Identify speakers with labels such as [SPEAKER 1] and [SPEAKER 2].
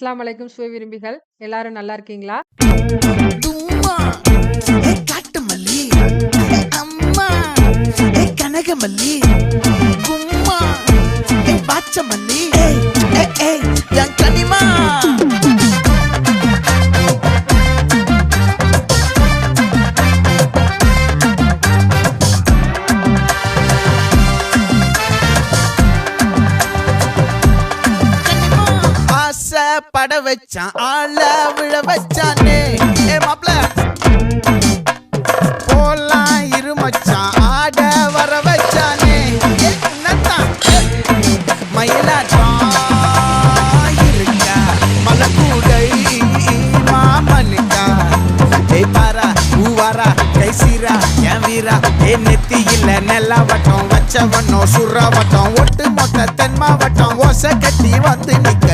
[SPEAKER 1] அஸ்லாம் வலைக்கும் சுவை விரும்பிகள். எல்லாரும் நல்லா இருக்கீங்களா?
[SPEAKER 2] தும்மா. காட்டுமல்லி. அம்மா. கனகமல்லி. கும்மா. பாச்சமல்லி. பட வச்சான் ஆள விழ வச்சானே. ஏ மாப்ள. போலாம் இருமச்சான் ஆட வர வச்சானே. ஏ என்னத்தான் மயிலாட்டம் இருக்கா மலக்கூடை மாமனுக்கா. ஏய் பாரா ஊவாரா கை சீரா என் வீரா? ஏ நெத்தியில நெல்லா வட்டம் வச்ச வட்டம் ஒட்டு மொத்த தென் மாவட்டம் ஓசை கட்டி வந்து நிக்க.